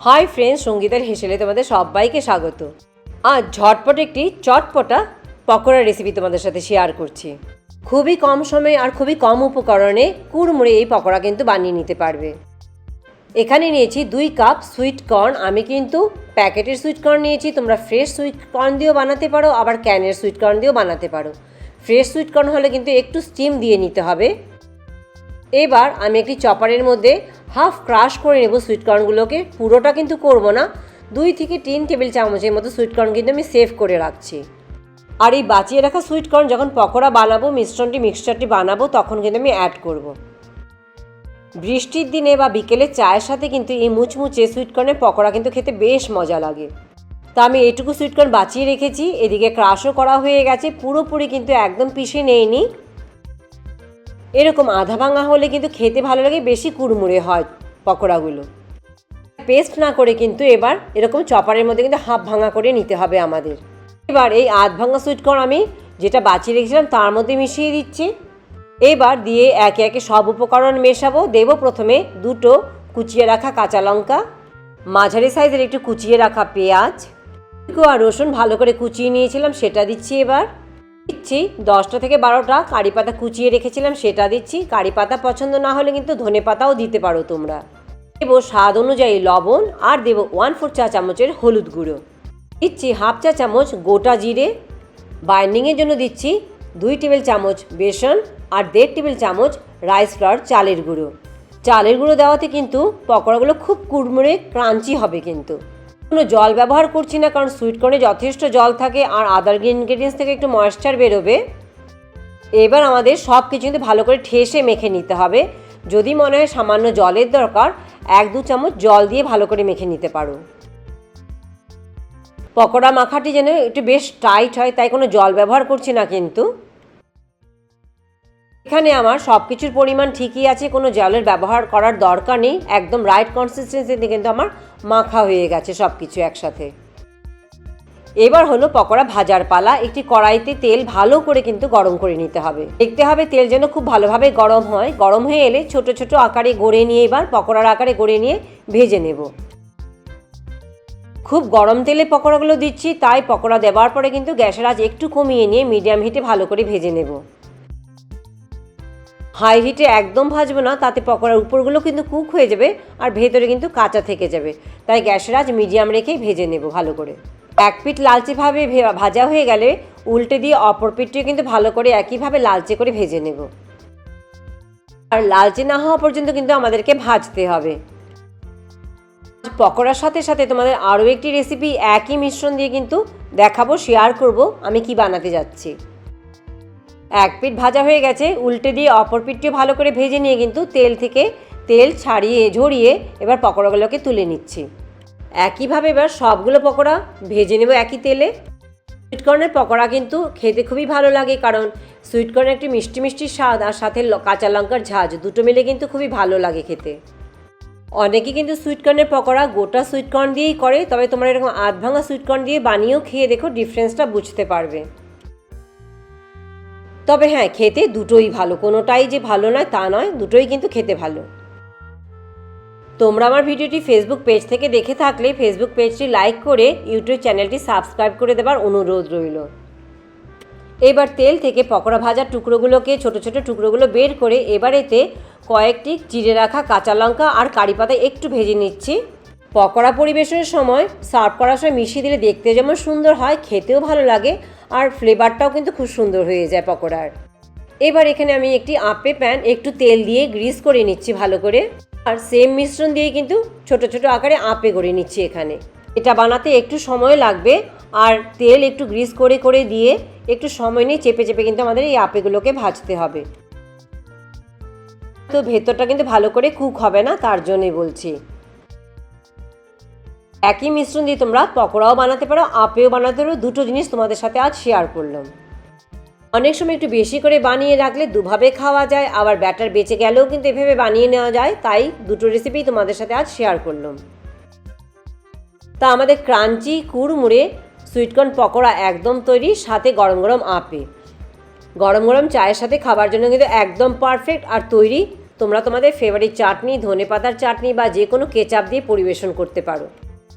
Hi friends সঙ্গীতের হেসেলে তোমাদের সবাইকে স্বাগত। আজ ঝটপট একটি চটপটা পকোড়া রেসিপি তোমাদের সাথে শেয়ার করছি। খুবই কম সময়ে আর খুবই কম উপকরণে কুড়মুড়ে এই পকোড়া কিন্তু বানিয়ে নিতে পারবে। এখানে নিয়েছি দুই কাপ সুইট কর্ন আমি কিন্তু প্যাকেটের সুইট কর্ন নিয়েছি, তোমরা ফ্রেশ সুইট কর্ন দিয়েও বানাতে পারো, আবার ক্যানের সুইট কর্ন দিয়েও বানাতে পারো। ফ্রেশ সুইট কর্ন হলে কিন্তু একটু স্টিম দিয়ে নিতে হবে। এবার আমি একটি চপারের মধ্যে হাফ ক্রাশ করে নেব সুইটকর্নগুলোকে পুরোটা কিন্তু করব না। দুই থেকে তিন টেবিল চামচের মতো সুইটকর্ন কিন্তু আমি সেভ করে রাখছি। আর এই বাঁচিয়ে রাখা সুইটকর্ন যখন পকোড়া বানাবো, মিশ্রণটি মিক্সচারটি বানাবো, তখন কিন্তু আমি অ্যাড করব। বৃষ্টির দিনে বা বিকেলে চায়ের সাথে কিন্তু এই মুচমুচে সুইটকর্নের পকোড়া কিন্তু খেতে বেশ মজা লাগে। তা আমি এইটুকু সুইটকর্ন বাঁচিয়ে রেখেছি। এদিকে ক্রাশও করা হয়ে গেছে। পুরোপুরি কিন্তু একদম পিষে নেয়নি এরকম আধা ভাঙা হলে কিন্তু খেতে ভালো লাগে, বেশি কুড়মুড়ে হয় পকোড়াগুলো। পেস্ট না করে কিন্তু এবার এরকম চপারের মধ্যে কিন্তু হাফ ভাঙা করে নিতে হবে আমাদের। এবার এই আধ ভাঙা সুইটকর্ন আমি যেটা বাঁচিয়ে রেখেছিলাম তার মধ্যে মিশিয়ে দিচ্ছি। এবার দিয়ে একে একে সব উপকরণ মেশাবো। দেবো প্রথমে দুটো কুচিয়ে রাখা কাঁচা লঙ্কা, মাঝারি সাইজের একটু কুচিয়ে রাখা পেঁয়াজ, আর রসুন ভালো করে কুচিয়ে নিয়েছিলাম, সেটা দিচ্ছি এবার। দিচ্ছি। দশটা থেকে বারোটা কারি পাতা কুচিয়ে রেখেছিলাম, সেটা দিচ্ছি। কারি পাতা পছন্দ না হলে কিন্তু ধনে পাতাও দিতে পারো তোমরা। দেবো স্বাদ অনুযায়ী লবণ আর দেবো ওয়ান ফোর চা চামচের হলুদ গুঁড়ো। দিচ্ছি হাফ চা চামচ গোটা জিরে। বাইন্ডিংয়ের জন্য দিচ্ছি দুই টেবিল চামচ বেসন আর দেড় টেবিল চামচ রাইস ফ্লাওয়ার চালের গুঁড়ো। চালের গুঁড়ো দেওয়াতে কিন্তু পকোড়াগুলো খুব কুড়মুড়ে ক্রাঞ্চি হবে কিন্তু। কোনো জল ব্যবহার করছি না, কারণ সুইটকর্নে যথেষ্ট জল থাকে আর আদার ইনগ্রেডিয়েন্টস থেকে একটু ময়েশ্চার বেরোবে। এবার আমাদের সব কিছু কিন্তু ভালো করে ঠেসে মেখে নিতে হবে। যদি মনে হয় সামান্য জলের দরকার, এক দু চামচ জল দিয়ে ভালো করে মেখে নিতে পারো। পকোড়া মাখাটি যেন একটু বেশ টাইট হয়, তাই কোনো জল ব্যবহার করছি না কিন্তু। এখানে আমার সব কিছুর পরিমাণ ঠিকই আছে, কোনো জলের ব্যবহার করার দরকার নেই, একদম রাইট কনসিস্টেন্সিতে কিন্তু আমার মাখা হয়ে গেছে সব কিছু একসাথে। এবার হলো পকোড়া ভাজার পালা, একটি কড়াইতে তেল ভালো করে কিন্তু গরম করে নিতে হবে। দেখতে হবে তেল যেন খুব ভালোভাবে গরম হয়, গরম হয়ে এলে ছোট ছোট আকারে গড়ে নিয়ে এবার পকোড়ার আকারে গড়ে নিয়ে ভেজে নেব। খুব গরম তেলে পকোড়াগুলো দিচ্ছি, তাই পকোড়া দেওয়ার পরে কিন্তু গ্যাসের আজ একটু কমিয়ে নিয়ে মিডিয়াম হিটে ভালো করে ভেজে নেব। হাই হিটে একদম ভাজবো না, তাতে পকোড়ার উপরগুলো কিন্তু কুক হয়ে যাবে আর ভেতরে কিন্তু কাঁচা থেকে যাবে। তাই গ্যাসের আঁচ মিডিয়াম রেখেই ভেজে নেব ভালো করে। এক পিঠ লালচেভাবে ভাজা হয়ে গেলে উল্টে দিয়ে অপর পিঠটিও কিন্তু ভালো করে একইভাবে লালচে করে ভেজে নেব। আর লালচে না হওয়া পর্যন্ত কিন্তু আমাদেরকে ভাজতে হবে। পকোড়ার সাথে সাথে তোমাদের আরও একটি রেসিপি একই মিশ্রণ দিয়ে কিন্তু দেখাবো শেয়ার করব, আমি কি বানাতে যাচ্ছি। এক পিঠ ভাজা হয়ে গেছে, উল্টে দিয়ে অপর পিঠটিও ভালো করে ভেজে নিয়ে কিন্তু তেল থেকে তেল ছাড়িয়ে, ঝরিয়ে এবার পকোড়াগুলোকে তুলে নিচ্ছি। একইভাবে এবার সবগুলো পকোড়া ভেজে নেব একই তেলে। সুইটকর্নের পকোড়া কিন্তু খেতে খুবই ভালো লাগে কারণ সুইটকর্নের একটি মিষ্টি মিষ্টি স্বাদ আর সাথে কাঁচা লঙ্কার ঝাঁজ দুটো মিলে কিন্তু খুবই ভালো লাগে খেতে। অনেকে কিন্তু সুইটকর্নের পকোড়া গোটা সুইটকর্ন দিয়েই করে, তবে তোমরা এরকম আধ ভাঙা সুইটকর্ন দিয়ে বানিয়েও খেয়ে দেখো ডিফারেন্সটা বুঝতে পারবে। তবে হ্যাঁ খেতে দুটোই ভালো। কোনোটাই যে ভালো নয় তা নয়, দুটোই কিন্তু খেতে ভালো। তোমরা আমার ভিডিওটি ফেসবুক পেজ থেকে দেখে থাকলে ফেসবুক পেজটি লাইক করে ইউটিউব চ্যানেলটি সাবস্ক্রাইব করে দেবার অনুরোধ রইল। এবার তেল থেকে পকোড়া ভাজার টুকরোগুলোকে, ছোট ছোট টুকরোগুলো বের করে এবার এতে কয়েকটি চিড়ে রাখা কাঁচা লঙ্কা আর কারি পাতা একটু ভেজে নিচ্ছি। পকোড়া পরিবেশনের সময় সার্ভ করার সময় মিশিয়ে দিলে দেখতে যেমন সুন্দর হয়, খেতেও ভালো লাগে। আর ফ্লেভারটাও কিন্তু খুব সুন্দর হয়ে যায় পকোড়ার। এবার এখানে আমি একটি আপে প্যান একটু তেল দিয়ে গ্রিস করে নিচ্ছি ভালো করে। আর সেম মিশ্রণ দিয়ে কিন্তু ছোট ছোট আকারে আপে করে নিচ্ছি এখানে। এটা বানাতে একটু সময় লাগবে আর তেল একটু গ্রিস করে করে দিয়ে একটু সময় নিয়ে চেপে চেপে কিন্তু আমাদের এই আপেগুলোকে ভাজতে হবে। তো ভেতরটা কিন্তু ভালো করে কুক হবে না, তার জন্যই বলছি। একই মিশ্রণ দিয়ে তোমরা পকোড়াও বানাতে পারো, আপেও বানাতে পারো। দুটো জিনিস তোমাদের সাথে আজ শেয়ার করলাম। অনেক সময় একটু বেশি করে বানিয়ে রাখলে দুভাবে খাওয়া যায়, আবার ব্যাটার বেঁচে গেলেও কিন্তু এভাবে বানিয়ে নেওয়া যায়, তাই দুটো রেসিপি তোমাদের সাথে আজ শেয়ার করলাম। তা আমাদের ক্রাঞ্চি, কুড়মুড়ে, সুইটকর্ন পকোড়া একদম তৈরি, সাথে গরম গরম আপে। গরম গরম চায়ের সাথে খাবার জন্য কিন্তু একদম পারফেক্ট আর তৈরি। তোমরা তোমাদের ফেভারিট চাটনি ধনে পাতার চাটনি বা যে কোনো কেচাপ দিয়ে পরিবেশন করতে পারো।